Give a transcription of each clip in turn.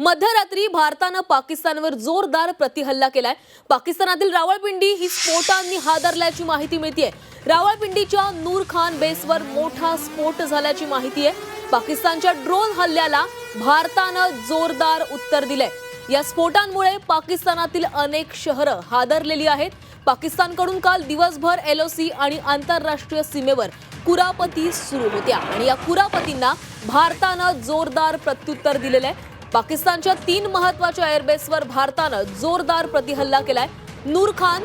मध्यरात्री भारतानं पाकिस्तानवर जोरदार प्रतिहल्ला केलाय. पाकिस्तानातील रावळपिंडी ही स्फोटांनी हादरल्याची माहिती मिळतीये. रावळपिंडीच्या नूर खान बेसवर मोठा स्फोट झाल्याची माहिती आहे. पाकिस्तानच्या ड्रोन हल्ल्याला भारतानं जोरदार उत्तर दिलंय. या स्फोटांमुळे पाकिस्तानातील अनेक शहरं हादरलेली आहेत. पाकिस्तानकडून काल दिवसभर एलओसी आणि आंतरराष्ट्रीय सीमेवर कुरापती सुरू होत्या. आणि या कुरापतींना भारतानं जोरदार प्रत्युत्तर दिलेलं आहे. पाकिस्तानच्या तीन महत्त्वाच्या एअरबेसवर भारतानं जोरदार प्रतिहल्ला केलाय. नूर खान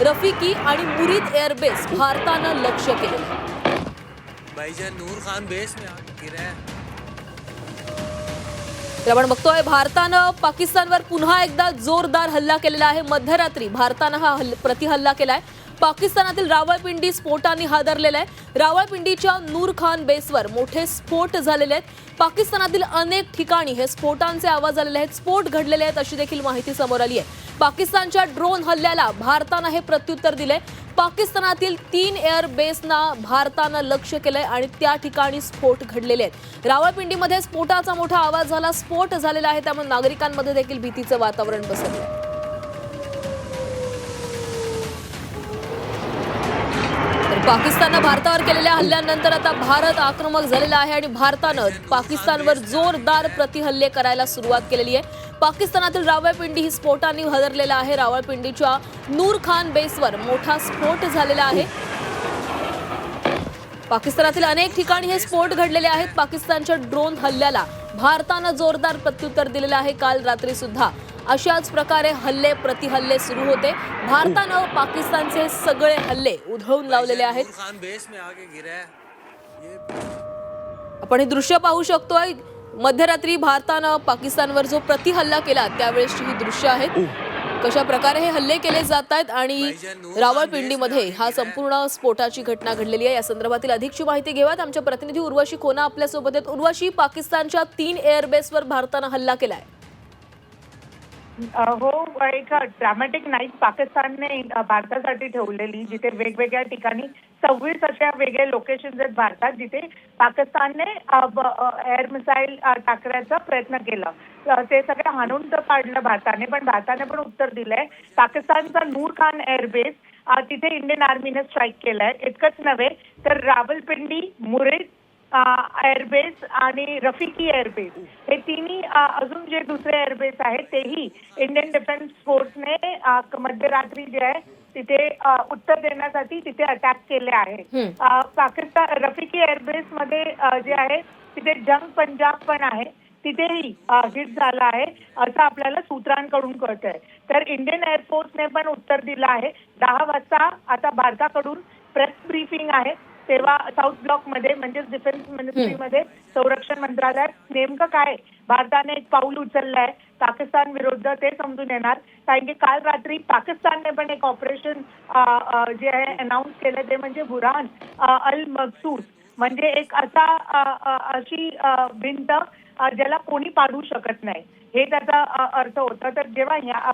रफिकी आणि मुरीद एअरबेस भारतानं लक्ष केलेलं आहे भाईजान नूर खान बेस में आके गिरा तर आपण बघतोय भारतानं पाकिस्तानवर पुन्हा एकदा जोरदार हल्ला केलेला आहे. मध्यरात्री भारतानं हा हल्ल प्रतिहल्ला केलाय. पाकिस्तानातील रावळपिंडी स्फोटांनी हादरलेला आहे. रावळपिंडीच्या नूर खान बेसवर मोठे स्फोट झालेले आहेत. पाकिस्तानातील अनेक ठिकाणी हे स्फोटांचे आवाज आलेले आहेत. स्फोट घडलेले आहेत अशी देखील माहिती समोर आली आहे. पाकिस्तानच्या ड्रोन हल्ल्याला भारतानं हे प्रत्युत्तर दिले पाकिस्तानातील तीन एअर बेसना भारतानं लक्ष केलंय आणि त्या ठिकाणी स्फोट घडलेले आहेत. रावळपिंडीमध्ये स्फोटाचा मोठा आवाज झाला स्फोट झालेला आहे त्यामुळे नागरिकांमध्ये देखील भीतीचं वातावरण बसलंय पाकिस्ताननं भारतावर केलेल्या हल्ल्यानंतर आता भारत आक्रमक झालेला आहे आणि भारतानं पाकिस्तानवर जोरदार प्रतिहल्ले करायला सुरुवात केलेली आहे. पाकिस्तानातील रावळपिंडी ही स्फोटांनी हजरलेला आहे. रावळपिंडीच्या नूर खान बेसवर मोठा स्फोट झालेला आहे. पाकिस्तानातील अनेक ठिकाणी हे स्फोट घडलेले आहेत. पाकिस्तानच्या ड्रोन हल्ल्याला भारतानं जोरदार प्रत्युत्तर दिलेलं आहे. काल रात्री सुद्धा अशाच प्रकारे हल्ले प्रतिहल्ले सुरू होते. भारतानं पाकिस्तानचे सगळे हल्ले उधळून लावलेले आहेत. आपण हे दृश्य पाहू शकतोय. मध्यरात्री भारतानं पाकिस्तानवर जो प्रतिहल्ला केला त्यावेळेसची ही दृश्य आहेत. कशा प्रकारे हे हल्ले केले जात आहेत आणि रावळपिंडीमध्ये हा संपूर्ण स्फोटाची घटना घडलेली आहे. या संदर्भातील अधिकची माहिती घेऊयात. आमच्या प्रतिनिधी उर्वशी खोना आपल्यासोबत आहेत. उर्वशी पाकिस्तानच्या तीन एअरबेसवर भारतानं हल्ला केलाय. अ, हो एक ड्रामॅटिक नाईट पाकिस्तानने भारतासाठी ठेवलेली जिथे वेगवेगळ्या ठिकाणी सव्वीस अशा वेगळे लोकेशन आहेत भारतात जिथे पाकिस्तानने एअर मिसाईल टाकण्याचा प्रयत्न केला. अ, ते सगळं हाणून तर पाडलं भारताने पण भारताने पण उत्तर दिलंय. पाकिस्तानचा नूर खान एअरबेस अ, तिथे इंडियन आर्मीने स्ट्राईक केलाय. इतकंच नव्हे तर रावलपिंडी मुरेद एअरबेस आणि रफिकी एअरबेस हे तिन्ही अजून जे दुसरे एअरबेस आहेत तेही इंडियन डिफेन्स फोर्सने मध्यरात्री जे आहे तिथे उत्तर देण्यासाठी तिथे अटॅक केले आहे. पाकिस्तान रफिकी एअरबेस मध्ये जे आहे तिथे जंग पंजाब पण आहे. तिथेही हिट झाला आहे असं आपल्याला सूत्रांकडून कळतंय. तर इंडियन एअरफोर्सने पण उत्तर दिलं आहे. दहा वाजता आता भारताकडून प्रेस ब्रीफिंग आहे. तेव्हा साऊथ ब्लॉकमध्ये म्हणजेच डिफेन्स मिनिस्ट्रीमध्ये संरक्षण मंत्रालयात नेमकं काय भारताने एक पाऊल उचललंय पाकिस्तान विरुद्ध ते समजून येणार. कारण की काल रात्री पाकिस्तानने पण एक ऑपरेशन जे आहे अनाऊन्स केलं ते म्हणजे बुरहान अल मकसूद. म्हणजे एक असा अशी भिंत ज्याला कोणी पाडू शकत नाही. हे त्याचा अर्थ होता. तर जेव्हा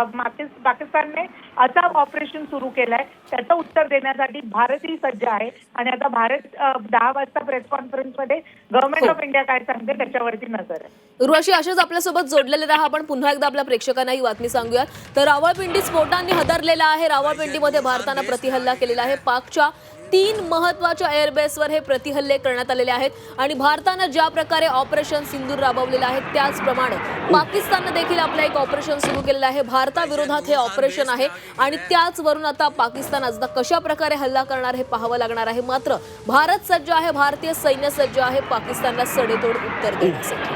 पाकिस्तानने असा ऑपरेशन सुरू केलंय त्याचं उत्तर देण्यासाठी भारतही सज्ज आहे. आणि आता भारत दहा वाजता प्रेस कॉन्फरन्समध्ये गव्हर्नमेंट ऑफ इंडिया काय सांगते त्याच्यावरती नजर आहे. उर्वशी अशाच आपल्यासोबत जोडलेले राहा आपण पुन्हा एकदा आपल्या प्रेक्षकांना ही बातमी सांगूया तर रावळपिंडी स्फोटांनी हदरलेला आहे. रावळपिंडीमध्ये भारतानं प्रतिहल्ला केलेला आहे. पाकच्या तीन महत्त्वाच्या एअरबेसवर हे प्रतिहल्ले करण्यात आलेले आहेत. आणि भारतानं ज्या प्रकारे ऑपरेशन सिंदूर राबवलेलं आहे त्याचप्रमाणे पाकिस्ताननं देखील आपलं एक ऑपरेशन सुरू केलेलं आहे. भारताविरोधात हे ऑपरेशन आहे. आणि त्याचवरून आता पाकिस्तान आता कशा प्रकारे हल्ला करणार हे पाहावं लागणार आहे. मात्र भारत सज्ज आहे भारतीय सैन्य सज्ज आहे पाकिस्तानला सडेतोड उत्तर देण्यासाठी.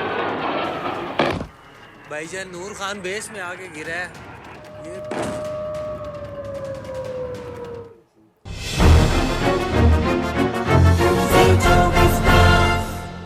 भाईजान नूर खान बेस में आके गिरा है। ये